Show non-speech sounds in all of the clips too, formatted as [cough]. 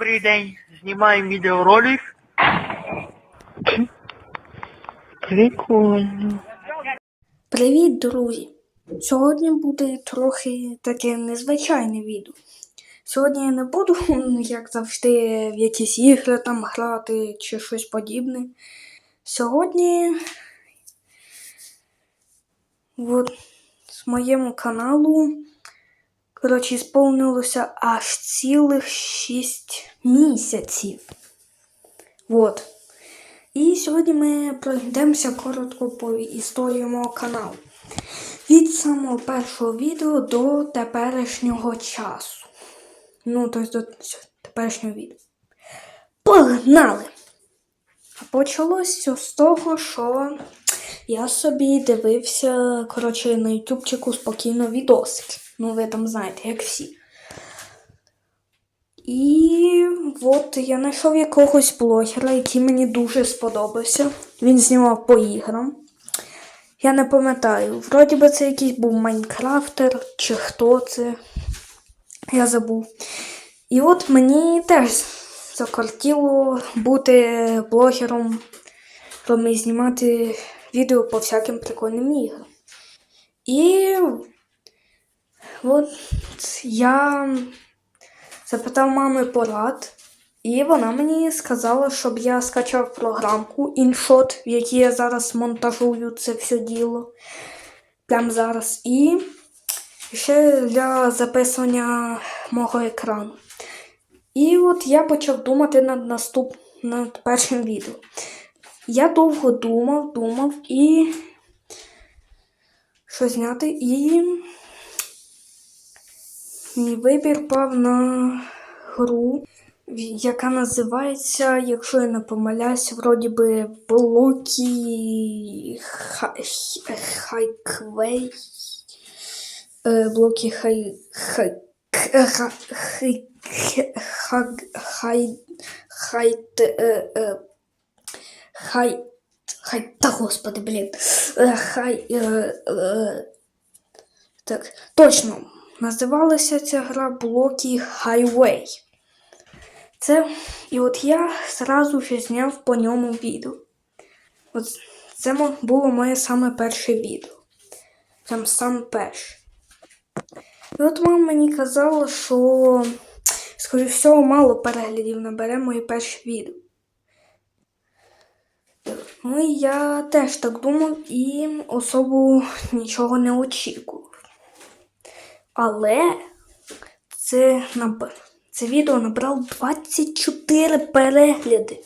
Добрий день. Знімаємо відеоролик. Прикольно. Привіт, друзі! Сьогодні буде трохи таке незвичайне відео. Сьогодні я не буду, [laughs] як завжди, в якісь ігри там грати чи щось подібне. Сьогодні от, з моєму каналу коротше, сповнилося аж цілих 6 місяців. Вот. І сьогодні ми пройдемося коротко по історії мого каналу. Від самого першого відео до теперішнього часу. Ну, тобто до теперішнього відео. Погнали! А почалось з того, що я собі дивився, коротше, на ютубчику спокійно відосики. Ну, ви там знаєте, як всі. І от я знайшов якогось блогера, який мені дуже сподобався. Він знімав по іграм. Я не пам'ятаю, вроді би це якийсь був Майнкрафтер чи хто це. Я забув. І от мені теж закортіло бути блогером і знімати відео по всяким прикольним іграм. І от я запитав мами порад, і вона мені сказала, щоб я скачав програмку InShot, в якій я зараз монтажую це все діло. Прямо зараз. І ще для записування мого екрану. І от я почав думати над наступ... над першим відео. Я довго думав, думав і що зняти, і Мій вибір пав на гру, яка називається, якщо я не помиляюсь, вроді би Блокі Хайквей. Блокі Хай. Хай. Хай. Хай. Хай. Та господи, блін. Хай. Так, точно. Називалася ця гра Blocky Highway. Це, І от я зразу ж зняв по ньому відео. От Це було моє саме перше відео. Прям саме перше. І от мама мені казала, що, скоріше всього, мало переглядів набере моє перше відео. Ну і я теж так думав і особо нічого не очікував. Але це, це відео набрало 24 перегляди.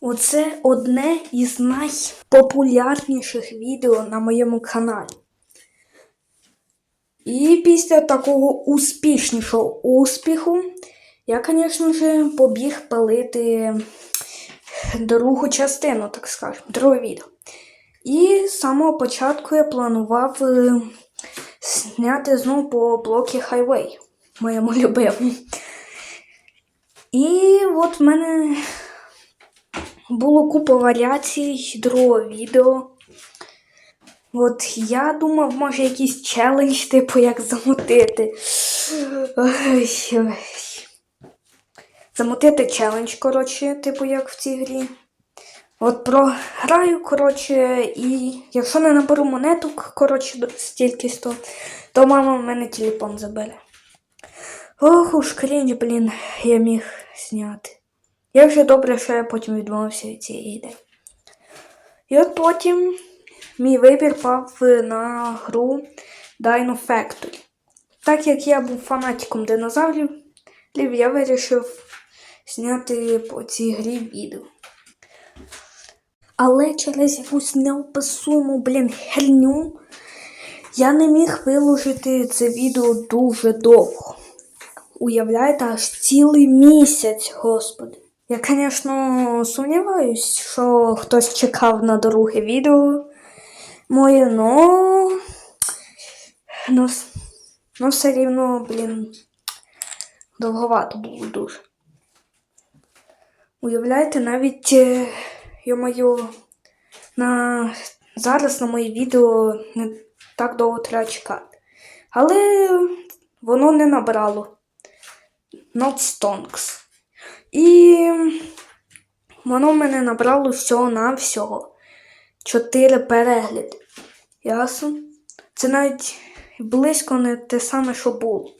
Оце одне із найпопулярніших відео на моєму каналі. І після такого успішнішого успіху я, звісно ж, побіг палити другу частину, так скажемо, друге відео. І з самого початку я планував зняти знову по блокі Highway, моєму любимому. І от в мене було купа варіацій другого відео. От я думав, може якийсь челендж, типу, як замотити. Ой, ой. Замотити челендж, коротше, типу, як в цій грі. От програю, коротше, і якщо не наберу монеток, коротше, стільки сто, то мама в мене телефон забере. Ох уж крінж, блін, я міг зняти. Я вже добре, що я потім відмовився від цієї ідеї. І от потім мій вибір пав на гру Dino Factory. Так як я був фанатиком динозаврів, я вирішив зняти по цій грі відео. Але через якусь неописуємо, блін, херню я не міг виложити це відео дуже довго. Уявляєте, аж цілий місяць, господи. Я, звісно, сумніваюсь, що хтось чекав на друге відео моє, но... но, но все рівно, блін, довговато було дуже. Уявляєте, навіть. Йо-моє, на... зараз на моє відео не так довго треба чекати. Але воно не набрало Not Stonks. І воно в мене набрало всього-навсього 4 перегляди. Ясно? Це навіть близько не те саме, що було.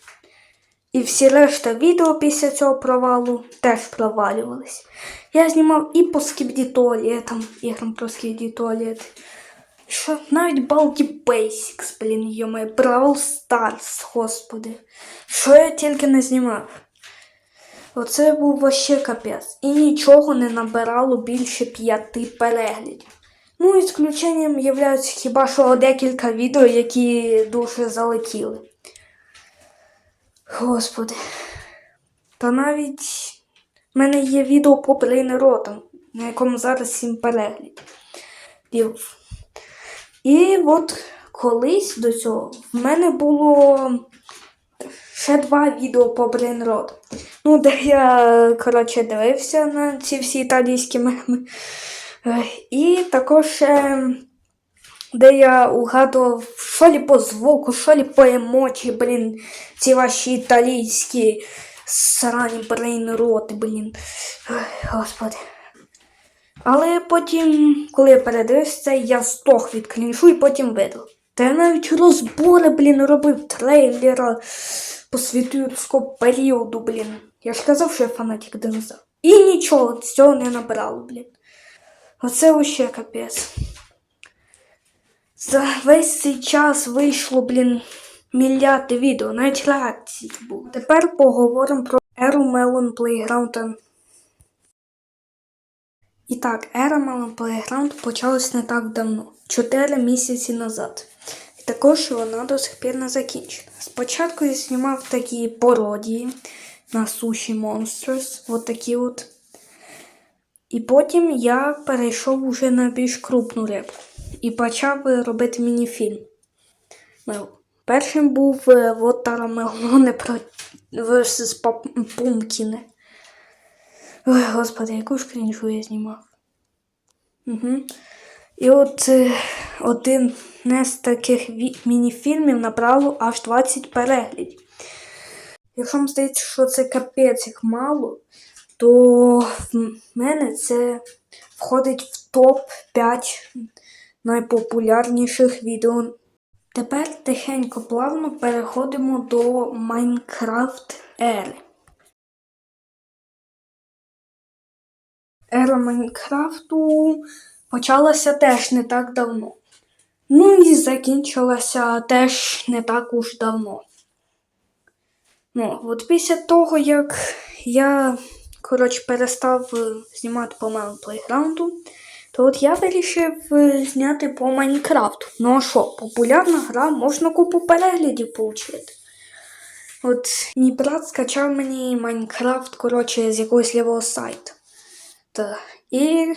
І всі решта відео після цього провалу теж провалювались. Я знімав і по скібдітолієтам, іграм про скібдітолієт. Що навіть Baldi Basics, блін, йоме, Brawl Stars, господи. Що я тільки не знімав. Оце був вообще капець. І нічого не набирало більше п'яти переглядів. Ну, ісключенням являються хіба що декілька відео, які дуже залетіли. Господи. Та навіть в мене є відео по брейнеротам, на якому зараз 7 переглядів. І от колись до цього в мене було ще два відео по брейнротам. Ну, де я, коротше, дивився на ці всі італійські меми. І також ще, де я угадував, що лі по звуку, що лі по емоції, блін, ці ваші італійські срані брейнроти, блін. Ех, Господи. Але потім, коли я передивився я стох від кліншу і потім видав. Та я навіть розбори, блін, робив трейлера по світовського періоду, блін. Я ж казав, що я фанатик динозавр. І нічого цього не набрало, блін. Оце вообще капець. За весь цей час вийшло, блін, мільярди відео, навіть реакцій було. Тепер поговоримо про еру Melon Playground. І так, ера Melon Playground почалась не так давно, 4 місяці назад. І також вона до сих пір не закінчена. Спочатку я знімав такі пародії на Sushi Monsters, от такі от. І потім я перейшов уже на більш крупну рибку і почав е, робити мініфільм. Першим був е, вот Тарамелоне про versus Пумкіне. Ой, господи, яку ж крінжу я знімав. Угу. І от е, один з таких мініфільмів набрало аж 20 переглядів. Якщо вам здається, що це капець їх мало, то в мене це входить в топ-5 найпопулярніших відео. Тепер тихенько плавно переходимо до Майнкрафт ери. Ера Майнкрафту почалася теж не так давно. Ну і закінчилася теж не так уж давно. Ну, от після того, як я, коротше, перестав знімати по моєму плейграунду, то от я вирішив е, зняти по Майнкрафту. Ну а що, популярна гра, можна купу переглядів отримати. От мій брат скачав мені Майнкрафт, коротше, з якогось лівого сайту. Та. І,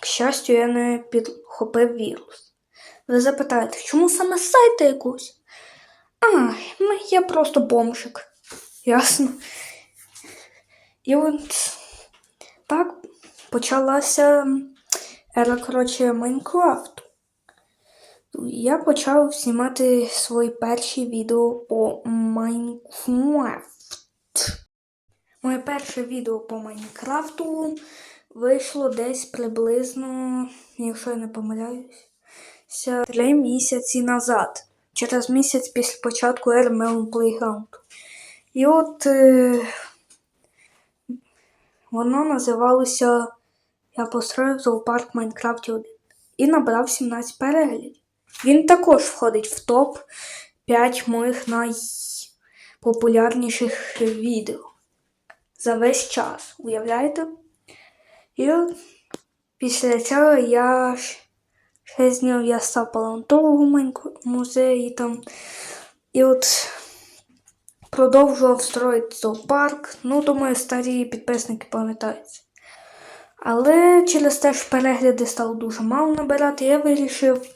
к щастю, я не підхопив вірус. Ви запитаєте, чому саме сайта якусь? А, я просто бомжик. Ясно. І от так почалася ера, коротше, Майнкрафту. Я почав знімати свої перші відео по Майнкрафт. Моє перше відео по Майнкрафту вийшло десь приблизно, якщо я не помиляюсь, три місяці назад. Через місяць після початку ери Melon Playground. І от е, воно називалося Я построїв зоопарк в Майнкрафті 1 і набрав 17 переглядів. Він також входить в топ 5 моїх найпопулярніших відео за весь час. Уявляєте? І після цього я ще зняв я став палеонтологом музеї там. І от продовжував строїти зоопарк. Ну, думаю, старі підписники пам'ятають. Але через те, що перегляди стало дуже мало набирати, я вирішив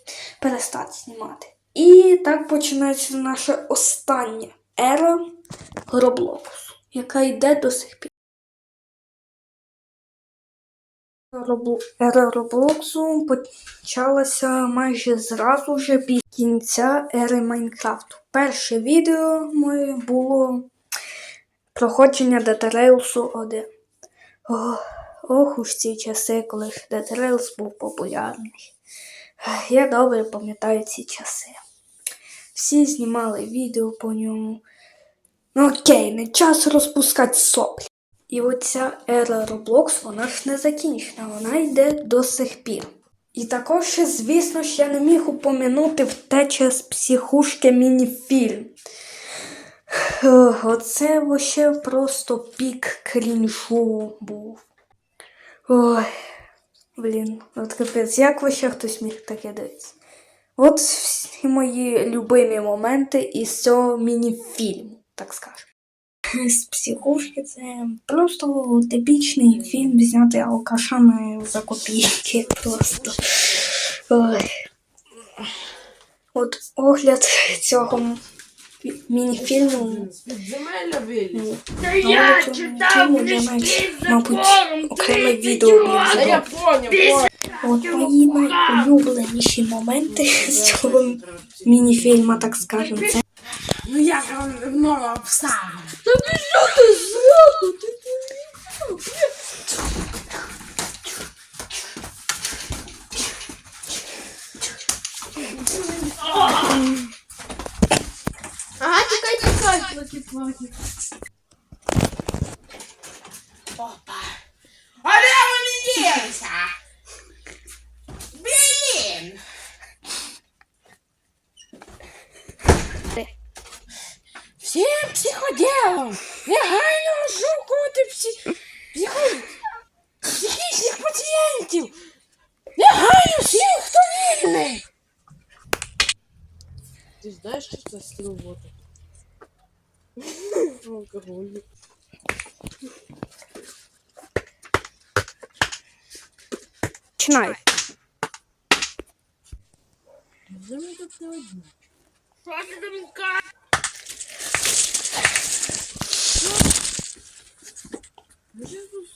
перестати знімати. І так починається наша остання ера Роблоксу, яка йде до сих пір. Ера Роблоксу почалася майже зразу же після кінця ери Майнкрафту. Перше відео моє було проходження Детарейлсу 1. Ох, ох уж ці часи, коли Dead був популярний. Я добре пам'ятаю ці часи. Всі знімали відео по ньому. Ну окей, не час розпускати соплі. І оця ера Roblox, вона ж не закінчена, вона йде до сих пір. І також, звісно ж, я не міг упомянути втеча з психушки мініфільм. Оце вообще просто пік крінжу був. Ой, блін, от капець, як вообще хтось міг таке дивитися? От всі мої любимі моменти із цього міні-фільму, так скажемо. З психушки це просто типічний фільм, знятий алкашами за копійки. Просто. Ой. От огляд цього міні-фільму Земельна вилі. ну, Та я читав книжки з мабуть, законом, окреме відео. Та я поняв, поняв. От мої найулюбленіші моменти з цього міні-фільму, так скажемо, це Ну я вам мова ти Ага, тікай, тікай, плаки, плаки. Опа. А де вони ділися? Блін! Всім психоделам негайно розшукувати псі... психо... психічних пацієнтів! Негайно всіх, хто вільний! Ти знаєш, що це стіл воду? Алкоголь. починай. Взагалі тут не ти там кажеш?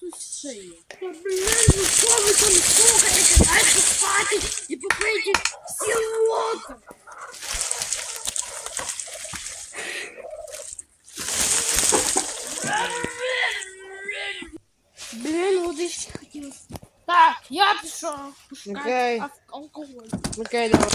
Тут ще є? Та, ну що ви там слухаєте? Дайте спати і попийте сілоку. Блін, я пішов. Окей. Алкоголь. Окей, давай.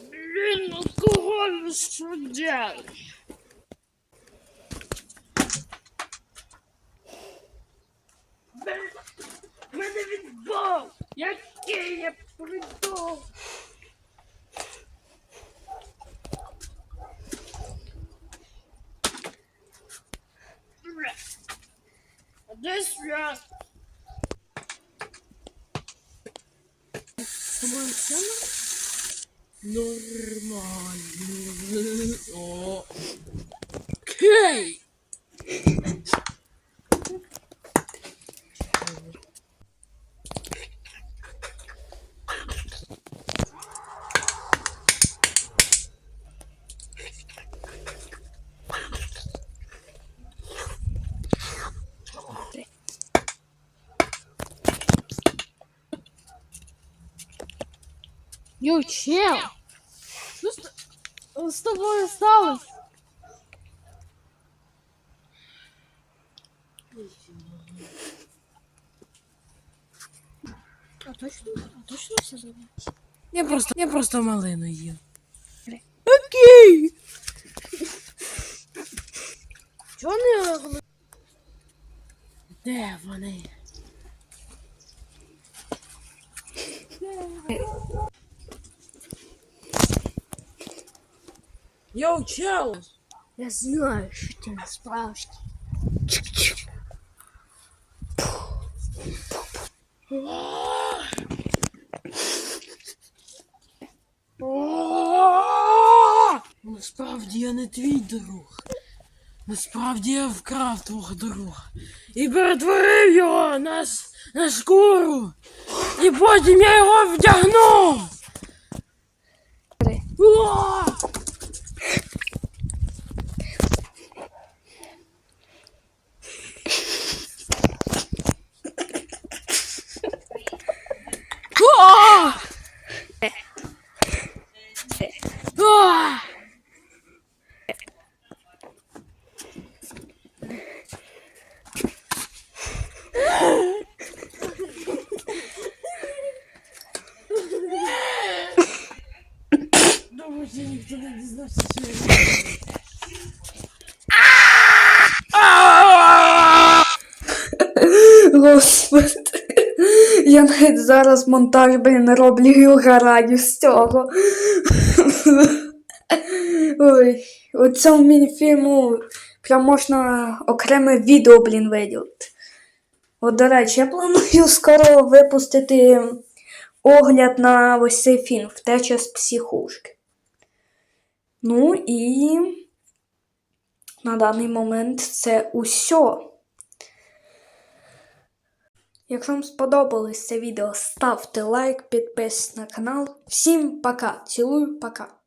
Блин, алкоголь, что що робите? Блін, Мене відбав! Який я придов! А де свят? Нормально. Йо, чел. Що з, з тобою сталося? А точно, а точно все забув? Я просто, я просто малину їв. Чого не гли- Де вони? Йоу, чел! Я знаю, що ти не справжній. Насправді я не твій друг. Насправді я вкрав твого друга. І перетворив його на, с- на шкуру. І потім я його вдягнув. О! Господи. Я навіть зараз монтаж, блін, роблю і угораю з цього. Ой, у цьому мініфільму прям можна окреме відео, блін, виділити. От, до речі, я планую скоро випустити огляд на ось цей фільм Втеча з психушки. Ну і на даний момент це усе. Якщо вам сподобалось це відео, ставте лайк, підписуйтесь на канал. Всім пока. Цілую, пока.